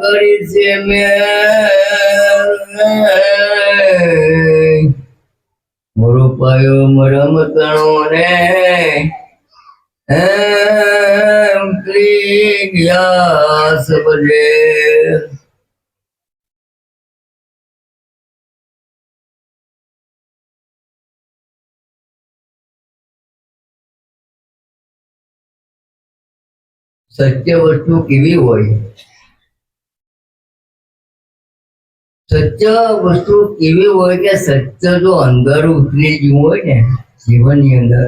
કરી છે પાયો મરમ તણો ને એમ સબજે સત્ય વસ્તુ કેવી હોય? સત્ય વસ્તુ કેવી હોય કે સત્ય જો અંદર ઉતરી ગયું હોય ને જીવનની અંદર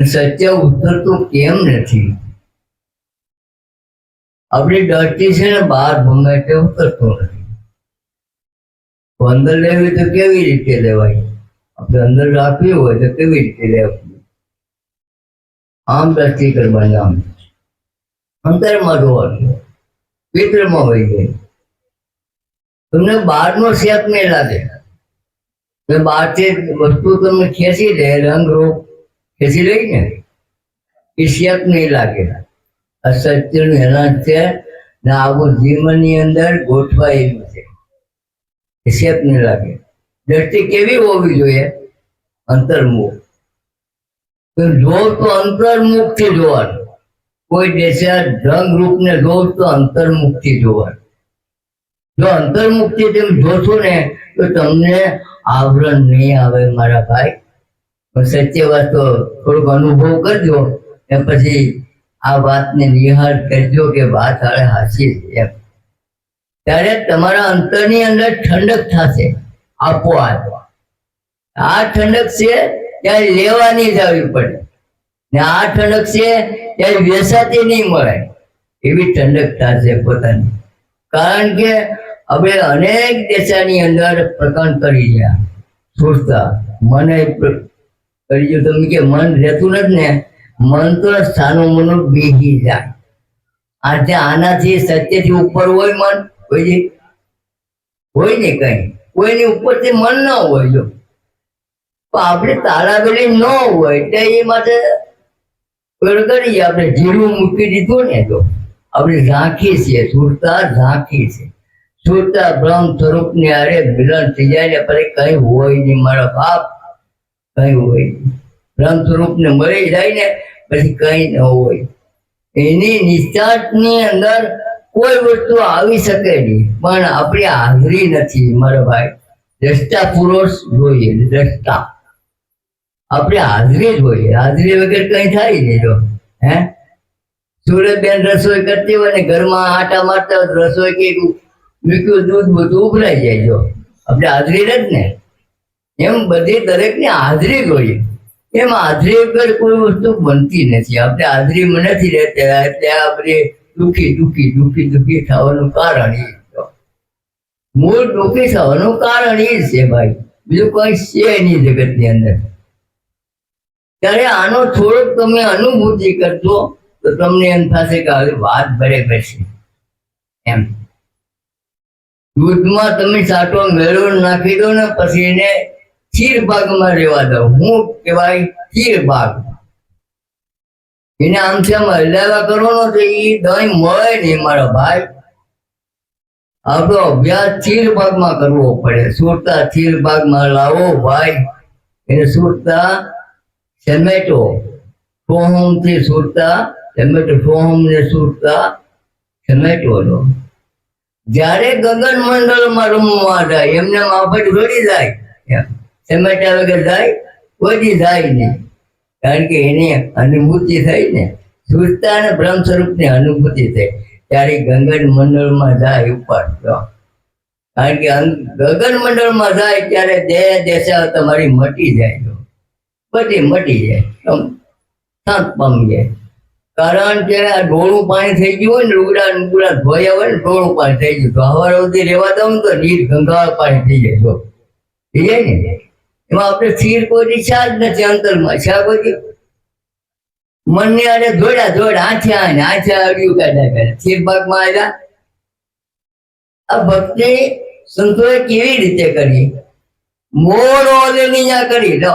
સત્ય ઉતરતું કેમ નથી આપણી દ્રષ્ટિ છે ને બહાર ભમે તે ઉતરતો નથી તો અંદર લેવી તો કેવી રીતે લેવાય આપણે અંદર રાખવી હોય તો કેવી રીતે લેવું આમ દ્રષ્ટિ કરવાની આમ અંતરમાં જોવાનું પિત્રમાં વહી ગઈ તમને બહારનો શેપ નહીં લાગે તો બહારથી વસ્તુ તમને ખેંચી લે રંગ રૂપ ખેંચી લઈ ને એ શેપ નહીં લાગે આ સત્યનું હેરાન છે ને આવું જીવનની અંદર ગોઠવાયેલું છે એ શેપ નહીં લાગે દ્રષ્ટિ કેવી હોવી જોઈએ અંતર્મુખ તો જો તો અંતર્મુખથી જોવાનું કોઈ દેશે રંગ રૂપને જોવ તો અંતર્મુખથી જોવાનું જો અંતર્મુખથી તમે જોશો ને, તો તમને આવરણ નહીં આવે મારા ભાઈ. સત્ય વાત તો થોડોક અનુભવ કરજો, ને પછી આ વાતને નિહાળ કરજો કે વાત હવે હાસી એમ. ત્યારે તમારા અંતરની અંદર ઠંડક થશે, આપોઆપ. આ ઠંડક છે, ત્યારે લેવાની જ આવવી પડે. ને આ ઠંડક છે, ત્યારે વેસાતી નહીં મળે. એવી ઠંડક થશે પોતાની. કારણ કે આપણે અનેક દેશોની અંદર પ્રકરણ કરી ગયા છોડતા મને કરી ગયું તમે કે મન રહેતું નથી ને, મન તો સ્થાનો મનો બેગી જાય. આજે આનાથી સત્યથી ઉપર હોય મન, કોઈ હોય ને કઈ. કોઈની ઉપરથી મન ન હોય જો. પણ આપણે તાળાવેલી ન હોય, એટલે એ માટે કરીએ. આપણે જીરું મૂકી દીધું ને તો. આપણે ઝાંખી છીએ, સુરતા ઝાંખી છે સુરતા બ્રહ્મ સ્વરૂપની અરે મિલન થઈ જાય ને પછી કઈ હોય નહીં. મારા બાપ કઈ હોય બ્રહ્મ સ્વરૂપ ને મળી જાય ને પછી કઈ ન હોય. એની નિષ્ઠાની અંદર કોઈ વસ્તુ આવી શકે નહીં. પણ આપણી હાજરી નથી, મારા ભાઈ. દ્રષ્ટા પુરુષ જોઈએ, દ્રષ્ટા. આપણે હાજરી જ હોય. હાજરી વગર કઈ થાય નહીં જો. હે? સુરતબેન રસોઈ કરતી હોય ને ઘરમાં આટા મારતા હોય રસોઈ કે મૂક્યું દૂધ બધું ઉભરાઈ જાય જો. આપણે હાજરી જ ને. એમ બધી દરેકની હાજરી જોઈએ એમ હાજરી વગર કોઈ વસ્તુ બનતી નથી. આપણે હાજરીમાં નથી રહેતા, એટલે આપણે દુઃખી દુઃખી દુઃખી દુઃખી થવાનું કારણ એ મૂળ દુઃખી થવાનું કારણ એ છે ભાઈ. બીજું કોઈ છે નહીં જગતની અંદર. ત્યારે આનો થોડોક તમે અનુભૂતિ કરશો તો તમને એમ થશે કે હવે વાત ભરે છે એમ. દૂધમાં તમે સાટો મેળો નાખી દો ને પછી એને ખીર ભાગમાં રહેવા દો. હું કહેવાય ખીર ભાગ. એને આમ હલાવ્યા કરવાનો તો એ દહીં મળે નહીં મારા ભાઈ. આપણો અભ્યાસ ચીર ભાગમાં કરવો પડે. સુરતા ચીર ભાગમાં લાવો ભાઈ. એને સુરતા સમેટો સોહમથી સુરતા સમેટો સોહમ ને સુરતા સમેટો લો જ્યારે ગગન મંડળમાં રમવા જાય, એમને માફટ ઘડી જાય. સમેટા વગર જાય, વધી જાય નહીં કારણ કે એની અનુભૂતિ થઈ ને, સુરતા અને બ્રહ્મ સ્વરૂપની અનુભૂતિ થઈ. ત્યારે ગગન મંડળમાં જાય ઉપર. કારણ કે ગગન મંડળમાં જાય ત્યારે દેહ દેશા તમારી મટી જાય. બધી મટી જાય. શાંત પામી જાય. કારણ કે આ ડોળું પાણી થઈ ગયું હોય ને લુગડા લુગડા ધોયા હોય ને ડોળું પાણી થઈ ગયું. તો હવાર સુધી રેવા દઉં ને તો નીર ગંગાળ પાણી થઈ જાય. જો થઈ જાય ને? એમાં આપણે સ્થિર કોઈ દિશા જ નથી અંતરમાં. શા કોઈ મનને આને જોડ્યા જોડ્યા આછે આને આછે આવ્યું કાઢ્યા કરે. સ્થિર ભાગમાં આવ્યા આ ભક્તિ સંતોએ કેવી રીતે કરી? મોડો ઓલેની ન્યા કરી લો.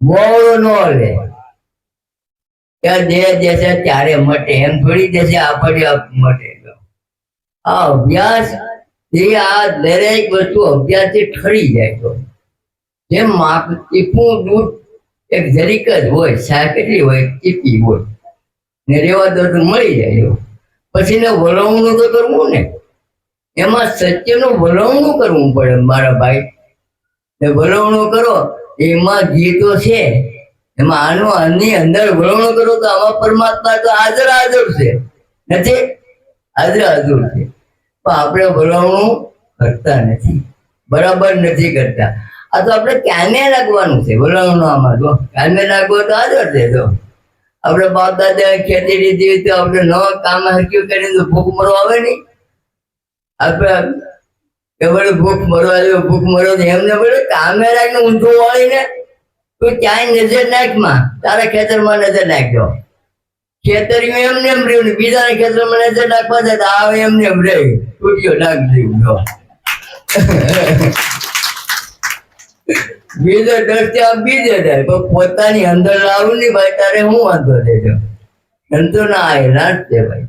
મોડો નો લે દેહ દેશે ત્યારે મટે, એમ થોડી દેશે આપણે મટે. આ અભ્યાસ એ આ દરેક વસ્તુ અભ્યાસથી ઠરી જાય તો. જેમ માપ, ટીપું, દૂધ એક જરીક જ હોય, સાહેબ કેટલી હોય? ટીપી હોય. ને રેવા દો તો મળી જાય પછી ને વલવણું તો કરવું ને. એમાં સત્યનું વલવણું કરવું પડે મારા ભાઈ. ને વલવણું કરો, એમાં ગીતો છે એમાં આનું આની અંદર વલણું કરો તો આમાં પરમાત્મા તો હાજર હાજર છે. નથી? હાજર હાજર છે. પણ આપણે વલણું કરતા નથી. બરાબર નથી કરતા. આ તો આપણે ક્યાંને લાગવાનું છે? વલણું આમાં તો ક્યાંને લાગવો તો હાજર છે તો આપણે બાપ દાદા ખેતી લીધી તો આપણે ન કામ હરક્યું કરીને તો ભૂખ મરો આવે નહીં. આપણે કે બોલે ભૂખ મરવા આવ્યો ભૂખ મરો એમને બોલે કામે રાખીને ઊંધું વાળીને તું ક્યાંય નજર નાખમાં તારા ખેતરમાં નજર નાખજો. ખેતર એમને એમ રહ્યું ને બીજાના ખેતરમાં નજર નાખવા જાય તો આવે એમને એમ રહે તૂટ્યો નાખ જો. બીજો ડર ત્યાં બીજે જાય. પણ પોતાની અંદર લાવું નહીં ભાઈ, તારે હું વાંધો દેજો ધંધો ના આયેલા જ છે ભાઈ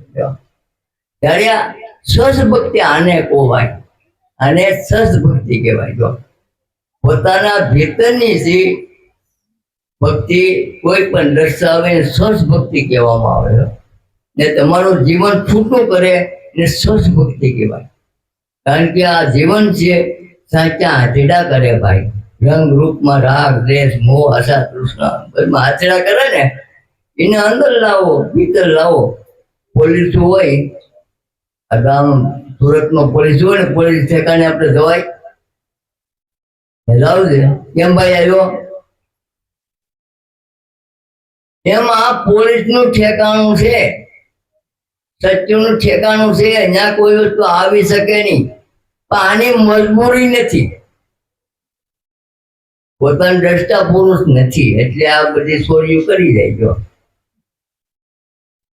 ત્યારે આ સસ ભક્તિ આને કોવાય આને સસ ભક્તિ કહેવાય, જો. પોતાના ભીતરની જે ભક્તિ કોઈ પણ દર્શાવે સસ ભક્તિ કહેવામાં આવે ને તમારું જીવન છૂટું કરે એને સસ ભક્તિ કહેવાય. કારણ કે આ જીવન છે સાચા હાથેડા કરે ભાઈ. રંગ, રૂપમાં રાગ દેશ મોહ, આશા કૃષ્ણ હાથેડા કરે ને, એને અંદર લાવો, ભીતર લાવો. પોલીસ હોય, આ ગામ સુરતમાં પોલીસ હોય ને, પોલીસ ઠેકાને આપણે જવાય. લાવજે. કેમ ભાઈ આવ્યો? એમાં પોલીસનું ઠેકાણું છે. સચ્ચુનું ઠેકાણું છે. અહીંયા કોઈ વસ્તુ આવી શકે નહીં. પણ આની મજબૂરી નથી. પોતાનું દ્રષ્ટા પુરુષ નથી. એટલે આ બધી સોરીઓ કરી જાય જો.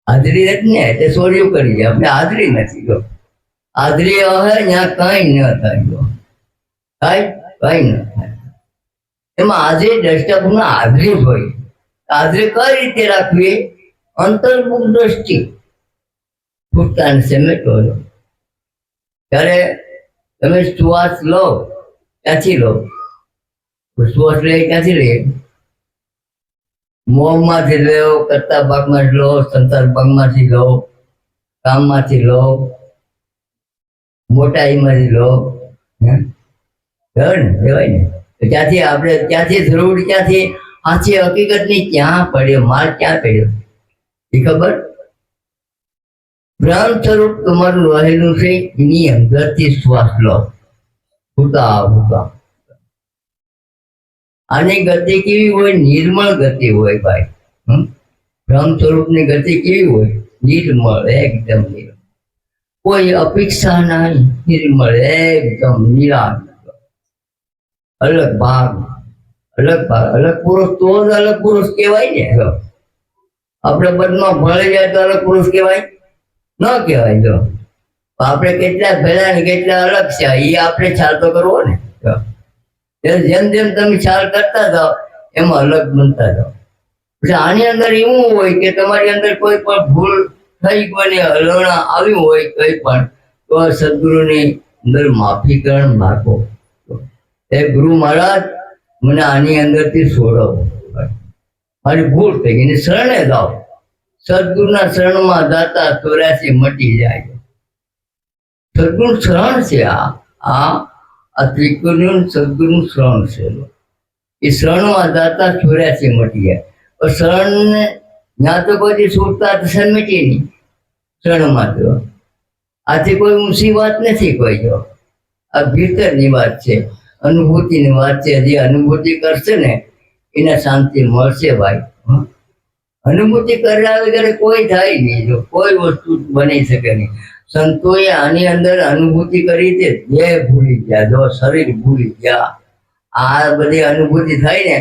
હાજરી નથી ને, એટલે સોરીઓ કરી જાય. આપણે હાજરી નથી જો. હાજરી હવે અહીંયા કઈ ન થાય જો. કાંઈ, કઈ ન થાય. એમાં આજે દ્રષ્ટા પુરુષ હાજરી હોય. હાજરી કઈ રીતે રાખવી? અંતર્મુખ દ્રષ્ટિ. ભૂતાન સમેટો લો ત્યારે તમે શ્વાસ લો ક્યાંથી લો. શ્વાસ લે ક્યાંથી લે. મોંમાંથી લો, કરતા ભાગમાંથી લો, સંસાર ભાગમાંથી લો, કામમાંથી લો, મોટાઈમાંથી લો. હે? ને કહેવાય ને. ત્યાંથી આપણે, ત્યાંથી જરૂર ક્યાંથી આથી હકીકતની ક્યાં પડ્યો, માલ ક્યાં પડ્યો? એ ખબર? બ્રહ્મ સ્વરૂપ તમારું રહેલું છે, એની અંદરથી શ્વાસ લો. ભૂતા ભૂતા આની ગતિ કેવી હોય? નિર્મળ ગતિ હોય ભાઈ. હમ? સ્વરૂપ સ્વરૂપની ગતિ કેવી હોય? નિર્મળ, એકદમ નિર્મળ. કોઈ અપેક્ષા નહીં, નિર્મળ, એકદમ નિરાશ અલગ ભાગ. અલગ અલગ પુરુષ તો જ અલગ પુરુષ કહેવાય ને. આપણે બધમાં ભળી જાય તો અલગ પુરુષ કહેવાય? ન કહેવાય, જો. આપણે કેટલા ભેળા ને કેટલા અલગ છે એ આપણે ખ્યાલ તો કરવો ને. જેમ જેમ તમે ખ્યાલ કરતા જાઓ, એમાં અલગ બનતા જાઓ. એટલે આની અંદર એવું હોય કે તમારી અંદર કોઈ પણ ભૂલ થઈ કોઈ ને હલણા આવ્યું હોય કંઈ પણ, તો સદગુરુની અંદર માફીકરણ માગો. એ ગુરુ મહારાજ મને આની અંદરથી છોડો. મારી ભૂલ થઈ ગઈ. શરણે જાઓ. સદગુરુના શરણમાં દાતા ચોર્યાસી મટી જાય. સદગુરુ શરણ છે આ. આ ત્રિકુરનું સદગુરુનું શરણ છે. એ શરણમાં દાતા ચોર્યાસી મટી જાય. શરણને ના તો કોઈ છૂટતા તો સમિટી નહીં. શરણમાં જો આથી કોઈ ઊંચી વાત નથી કોઈ જો આ ભીતરની વાત છે. અનુભૂતિની વાત છે, જે અનુભૂતિ કરશે ને, એને શાંતિ મળશે ભાઈ. અનુભૂતિ કર્યા વગર કોઈ થાય નહીં, જો કોઈ વસ્તુ બની શકે નહીં. સંતોએ આની અંદર અનુભૂતિ કરી તે દેહ ભૂલી ગયા, જો શરીર ભૂલી ગયા. આ બધી અનુભૂતિ થાય ને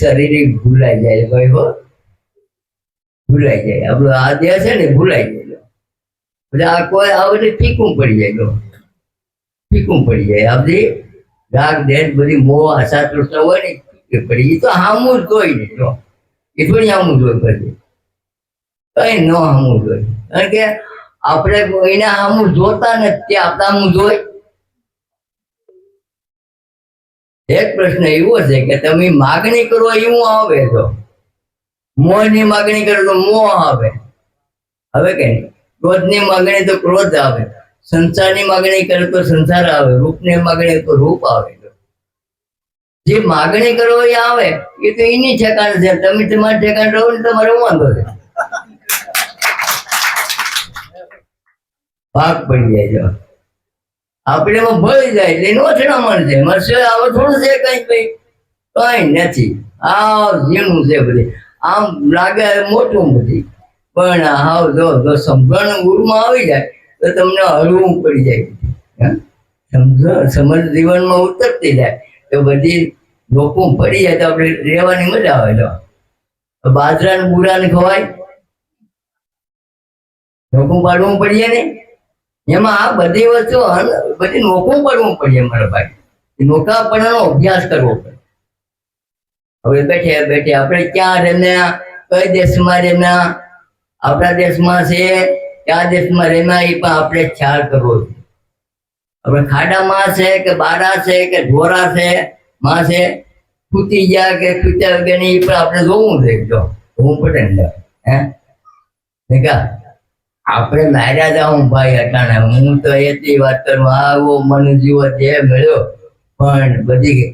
શરીર ભૂલાઈ જાય ભાઈ હો. ભૂલાઈ જાય. આપણું આ દેહ છે ને ભૂલાઈ જાય. એટલે આ કોઈ આ બધી ફીકું પડી જાય ફીકું પડી જાય. આ બધી રાગ દેશ બધી મોહ આશા તૃષ્ણા હોય ને, એ પડી તો હામું જ જો. એ થોડી હામું જોઈ પછી. કઈ ન હામું જોઈ કારણ કે આપણે કોઈના હામું જોતા નથી આપણા સામું જોઈ એક પ્રશ્ન એવો છે કે તમે માગણી કરો એવું આવે તો મોહની માગણી કરો તો મોહ આવે. હવે કે ક્રોધની માગણી તો ક્રોધ આવે. સંસારની માગણી કરે તો સંસાર આવે, રૂપની માગણી તો રૂપ આવે. જે માગણી કરો એ આવે, એ તો એની ઠેકાણ છે. તમે તમારા ઠેકાણ રહો ને તમારે વાંધો છે? ભાગ પડી જાય જો આપણે એમાં ભળી જાય એટલે એનું અથડામણ છે. મળશે આવો થોડું છે કઈ કઈ. કઈ નથી. આ ઝીણું છે બધી. આમ લાગે મોટું બધી. પણ હાવ જો જો સમજણ ગુરુમાં આવી જાય તો તમને હળવું પડી જાય? સમજ સમજ જીવનમાં ઉતરતી જાય. તો બધી લોકો પડી જાય તો આપણે રહેવાની મજા આવે તો. બાજરા ને બુરા ને ખવાય નોખું પાડવું પડીએ ને? એમાં આ બધી વસ્તુ બધી નોખું પડવું પડે મારા ભાઈ. નોખા પડવાનો અભ્યાસ કરવો પડે. હવે બેઠે બેઠે આપણે ક્યાં રહેના કઈ દેશમાં રહેના આપણા દેશમાં છે કયા દેશમાં રમ્યા એ પણ આપણે ખ્યાલ કરવો જોઈએ આપણે ખાડામાં છે કે બારા છે કે ઢોરા છે, માં છે ખૂટી ગયા કે ખૂટ્યા વગેરે એ પણ આપણે જોવું છે જો જોવું પડે ને હે? દેખા આપણે માર્યા જાઉં ભાઈ અટાણે. હું તો એટલી વાત કરું, આવો મને જીવો જે મળ્યો, પણ બધી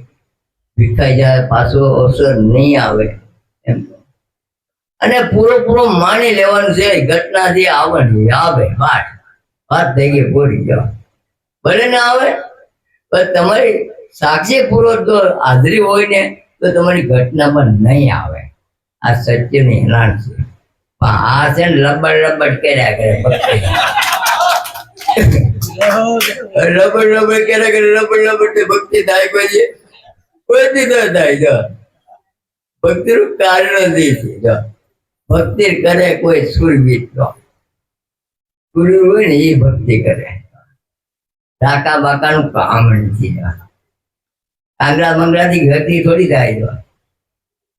વિખાઈ જાય, પાછો અવસર નહીં આવે. અને પૂરેપૂરો પૂરો માની લેવાનું છે ઘટના જે આવવાની આવે વાત. વાત થઈ ગઈ પૂરી જાઓ ભલે ના આવે પણ તમારી સાક્ષી પૂર્વક જો હાજરી હોય ને તો તમારી ઘટના પણ નહીં આવે. આ સત્યનું એલાન છે. પણ આ છે ને લબડ લબડ કર્યા કરે ભક્તિ. લબડ લબડ કર્યા કરે લબડ લબડ ભક્તિ થાય પછી. કોઈ ન થાય જો. ભક્તિનું કારણ નથી ભક્તિ કરે કોઈ સુરવીર નો. ગુરુ હોય ને એ ભક્તિ કરે. ડાકા બાકાનું કામ નથી આંગળા મંગળાથી ગતિ થોડી થાય જો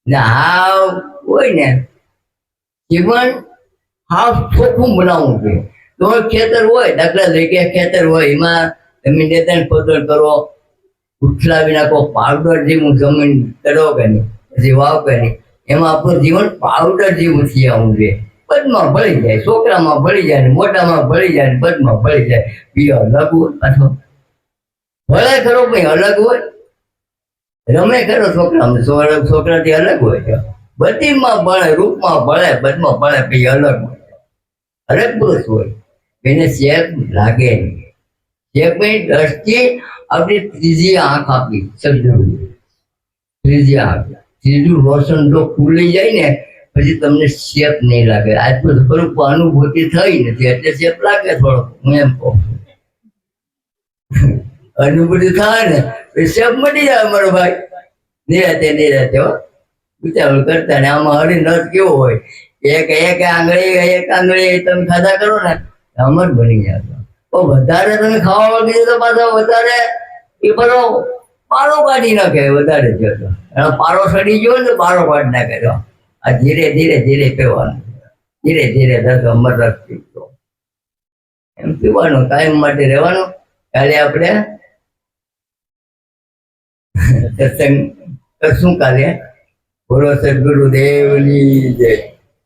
ને હાવ હોય ને, જીવન હાવ ચોખ્ખું બનાવવું જોઈએ. તો ખેતર હોય, દાખલા તરીકે ખેતર હોય, એમાં તમે નેતન ખોદણ કરો. ઉઠલાવી નાખો, પાવડર જેવું જમીન કરો કે નહીં, પછી વાવ કે નહીં. એમાં આપણું જીવન પાવડર જેવું થઈ જોઈએ પદમાં ભળી જાય, છોકરામાં ભળી જાય મોટામાં ભળી જાય પદમાં ભળી જાય. બીજો અલગ હોય પાછો. ભલે ખરો ભાઈ અલગ હોય, રમે ખરો છોકરા છોકરાથી અલગ હોય છે. બધીમાં ભળે, રૂપમાં ભળે બધમાં ભળે પછી અલગ હોય અલગ પુરુષ હોય. એને શેક લાગે નહીં. શેકની દ્રષ્ટિ આપણી ત્રીજી આંખ આપી સમજવું ત્રીજી આંખ. ત્રીજું રોશન જો ખુલી જાય ને, પછી તમને શેપ નહીં લાગે. આજ તો થોડુંક અનુભૂતિ થઈ નથી, એટલે શેપ લાગે થોડોક હું એમ કહું અનુભૂતિ થાય ને એ શેપ મટી જાય મારો ભાઈ. નિરાતે નિરાતે, હો. વિચાર કરતા ને આમાં હરિનરસ કેવો હોય? એક એક આંગળી એક આંગળી તમે ખાધા કરો ને, અમર બની જાય. વધારે તમે ખાવા વાગી તો પાછા વધારે એ બધો પારો કાઢી નાખે વધારે જતો એનો પારો સડી ગયો ને પારો કાઢી નાખે તો. આ ધીરે ધીરે ધીરે પીવાનું ધીરે ધીરે રસ અમર રસ પીતો એમ પીવાનું કાયમ માટે રહેવાનું. કાલે આપણે સત્સંગ કરશું કાલે. બોલો સદગુરુદેવની જય.